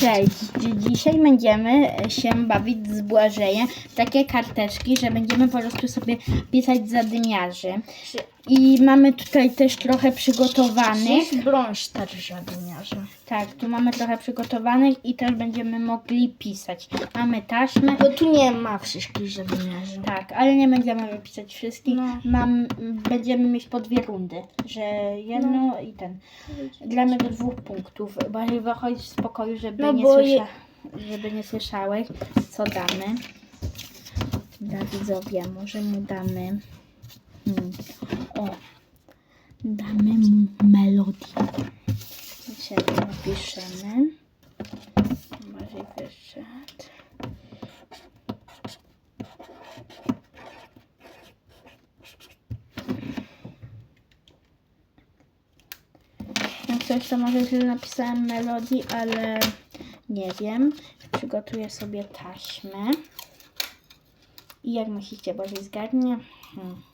Cześć, Dzi- dzisiaj będziemy się bawić z Błażejem takie karteczki, że będziemy po prostu sobie pisać zadymiarzy. I mamy tutaj też trochę przygotowanych. Jest brąz też żabieniarza. Tak, tu mamy trochę przygotowanych i też będziemy mogli pisać. Mamy taśmę. Bo tu nie ma wszystkich żabieniarzy. Tak, ale nie będziemy wypisać wszystkich. No. Mam, będziemy mieć po dwie rundy, że jedno No. i ten. Gramy do dwóch punktów. Bardziej wychodź z pokoju, żeby, No nie słysza, je- żeby nie słyszałeś, co damy. Dla widzowie, może mu damy. O, damy mu melodię. Się napiszemy. Bardziej wyszedł. Jak coś to może źle napisałem melodii, ale nie wiem. Przygotuję sobie taśmę. I jak myślicie, Bożej zgadnie? Hmm.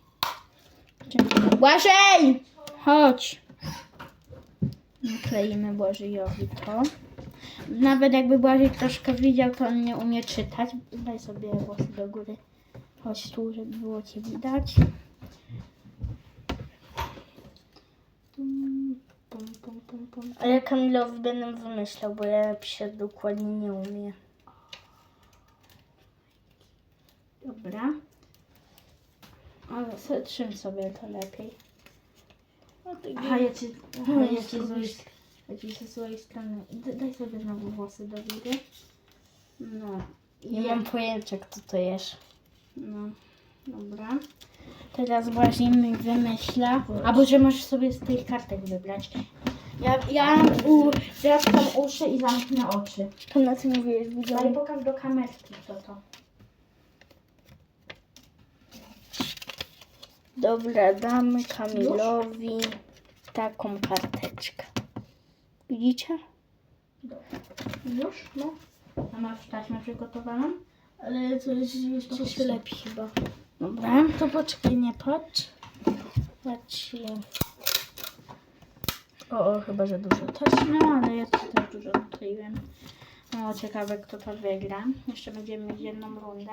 Błażej! Chodź! Nakleimy Błażejowi to. Nawet jakby Błażej troszkę widział, to on nie umie czytać. Daj sobie włosy do góry. Chodź tu, żeby było Cię widać. Tum, pum, pum, pum, pum. A ja Kamilowi będę wymyślał, bo ja pisać dokładnie nie umiem. Dobra. Ale se- trzym sobie to lepiej. Aha, ja ci, aha, No, ja ci z ja ci ze złej strony. D- Daj sobie znowu włosy do góry. No. Nie mam pojęcia, kto to jest. No, dobra. Teraz właśnie wymyśla. Albo że możesz sobie z tych kartek wybrać. Ja, ja u, zatkam uszy i zamknę oczy. To na co mówiłeś, Ale widziałem? pokaż do kamerki kto to. Dobra, damy Kamilowi taką karteczkę. Widzicie? Już? No. A masz taśmę przygotowaną? Ale to jest jeszcze się lepi chyba. Dobra. To poczekaj, nie patrz. Patrz. O, o, chyba za dużo też. No, ale ja też dużo nakleiłem. No, ciekawe kto to wygra. Jeszcze będziemy mieć jedną rundę.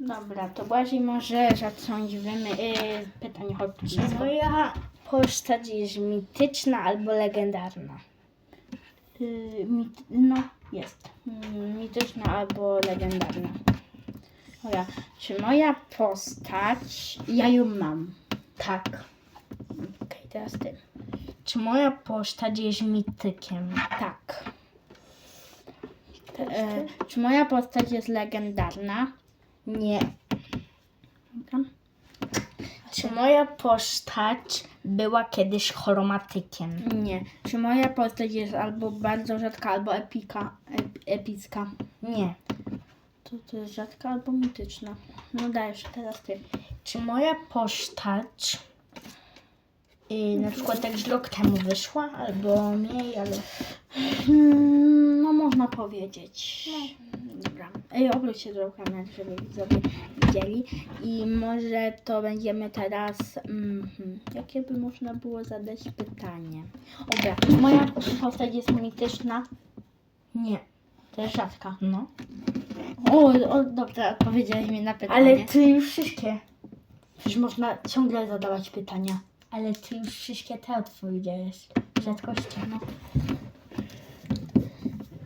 Dobra, to Błażej może zacząć wymy... Yy, pytanie chodź tu Czy blisko. moja postać jest mityczna albo legendarna? Yy, mit, no, jest. Mm, Mityczna albo legendarna. Dobra, czy moja postać... Ja ją mam. Tak. Okej, teraz ty. Czy moja postać jest mitykiem? Tak. E, czy moja postać jest legendarna? Nie. Dobra. Czy moja postać była kiedyś chromatykiem? Nie. Czy moja postać jest albo bardzo rzadka, albo epika, ep, epicka? Nie. To, to jest rzadka albo mityczna. No dajesz, teraz ty. Czy moja postać y, na przykład tak z rok temu wyszła? Albo mniej, ale... Hmm, no można powiedzieć. Dobra. Ej, obróć się kamery, żeby widzowie widzieli. I może to będziemy teraz... Mhm, jakie by można było zadać pytanie? Dobra, moja postać jest mityczna. Nie. To jest rzadka. No. O, o dobra, odpowiedziałeś mi na pytanie. Ale ty już wszystkie... Przecież można ciągle zadawać pytania. Ale ty już wszystkie te odpowiedziałeś. Rzadkości. No.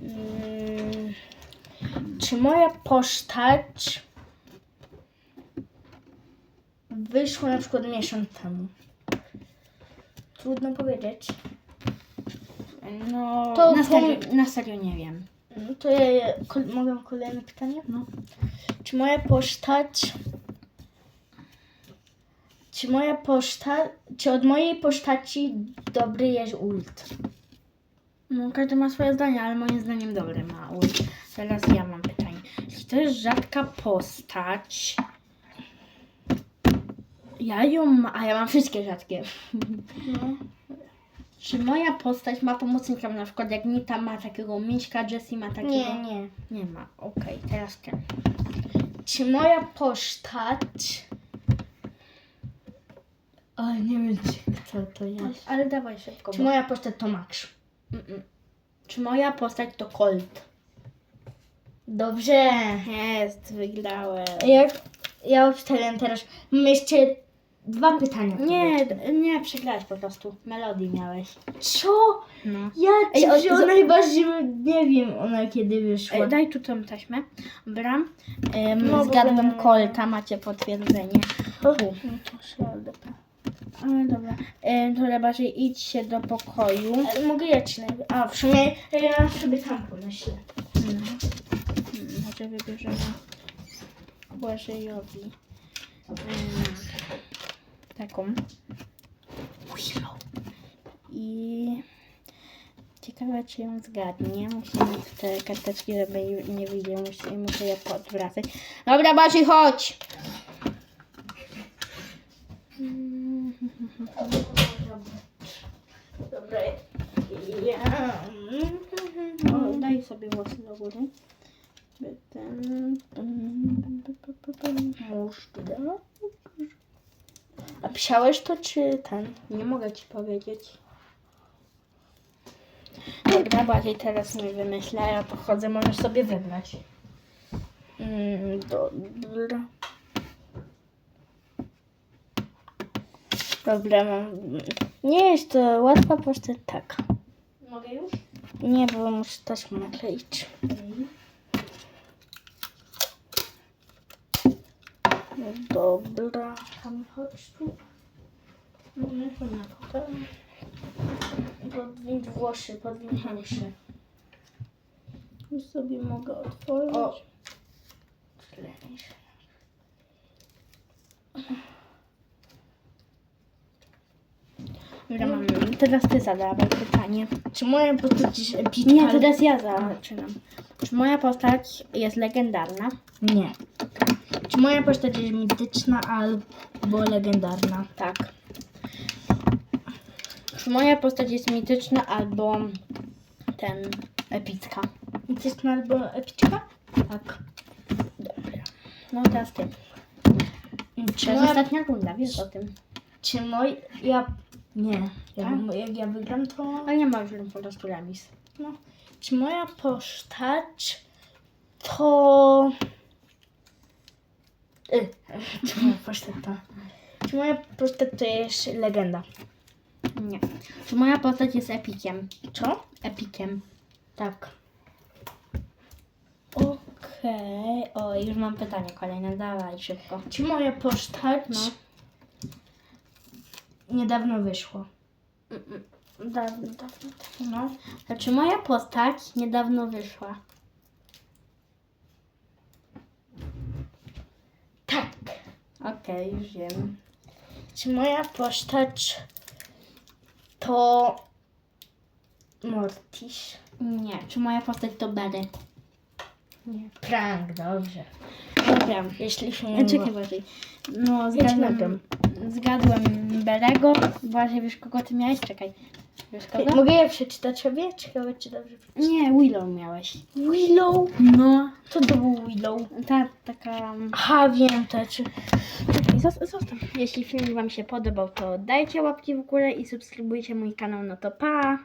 Mm, czy moja postać wyszła na przykład miesiąc temu? Trudno powiedzieć. No, To na, serio, na serio nie wiem. No to ja, ja kol- mogę kolejne pytanie? No. Czy moja postać. Czy moja postać. Czy od mojej postaci dobry jest ult? No, każdy ma swoje zdanie, ale moim zdaniem dobre ma. Uj, teraz ja mam jest rzadka postać, ja ją ma, a ja mam wszystkie rzadkie. No. Czy moja postać ma pomocnika, na przykład jak Nita ma takiego miśka, Jessie ma takiego... Nie, nie. Nie ma, okej, teraz ten. Czy moja postać Ale nie wiem, czy- kto to jest. Ale dawaj szybko. Czy Bo... moja postać to Max? Mm-mm. Czy moja postać to Colt? Dobrze. Jest, wygrałem. Jak ja obstawiam teraz. Mam jeszcze dwa pytania. Nie, nie, przegrałeś po prostu. Melodii miałeś. Co? No. Ja Ej, ci o- wziąłem za- najbardziej, nie wiem ona kiedy wyszła. E, daj tu tą taśmę. Dobra. Ym, No, bo zgadłem będę- Colta, macie potwierdzenie. O, Tu. Ale dobra. E, to bardziej idź się do pokoju. ale mogę ja ci najpierw. A w sumie ja sobie tam pomyślę. Może wybierzemy Błażejowi mm, taką. I ciekawe, czy ją zgadnie. Musimy te karteczki, żeby jej nie widział, muszę, muszę je podwracać. Dobra, Baci, chodź! Dobra. Ja. O, daj sobie włosy do góry. Mórz A pisiałeś to czy ten? Nie mogę ci powiedzieć. Dobra, bardziej teraz mi wymyślę. Ja pochodzę, możesz sobie wybrać. Mm, dobra. Dobra, mam. Nie jest to łatwa postać tak. Mogę już? Nie, bo muszę taśmę nakleić. No Dobra. Tam chodź tu. No, na fotel. Podwiń włosy, podwiń włosy. Już sobie mogę otworzyć. O. Dobra, mam. Teraz ty zadawaj pytanie. Czy moja postać jest epicka? Nie, teraz ja zaczynam. Czy moja postać jest legendarna? Nie. Czy moja postać jest mityczna albo legendarna? Tak. Czy moja postać jest mityczna albo ten epicka? Mityczna albo epicka? Tak. Dobra. No teraz ty. Czy To jest moja, ostatnia runda, wiesz o tym. czy moja... Ja... Nie. Ja, Tak? Jak ja wygram, to... Ale nie ma już po prostu remis. No. Czy moja postać to... Czy moja postać. Czy moja postać to jest legenda? Nie. Czy moja postać jest epikiem? Co? Epikiem. Tak. Okej. O, już mam pytanie kolejne. Dawaj szybko. Czy moja postać No. niedawno wyszła? Dawno, dawno. No. A czy moja postać niedawno wyszła? Tak. Okej, już wiem. Czy moja postać to Mortis? Nie. Czy moja postać to Berry? Nie. Prank, dobrze. Dobra. Jeśli się Nie, czekaj bardziej. No, zgadłem, zgadłem Berego. Właśnie wiesz kogo ty miałeś? Czekaj. Wiesz kogo? Mogę ja przeczytać sobie? Ciekawe, czy dobrze przeczytam. Nie, Willow miałeś. Willow? No. Co to był Willow? Ta taka... Aha, wiem, zos- zostaw. Jeśli film Wam się podobał, to dajcie łapki w górę i subskrybujcie mój kanał. No to pa!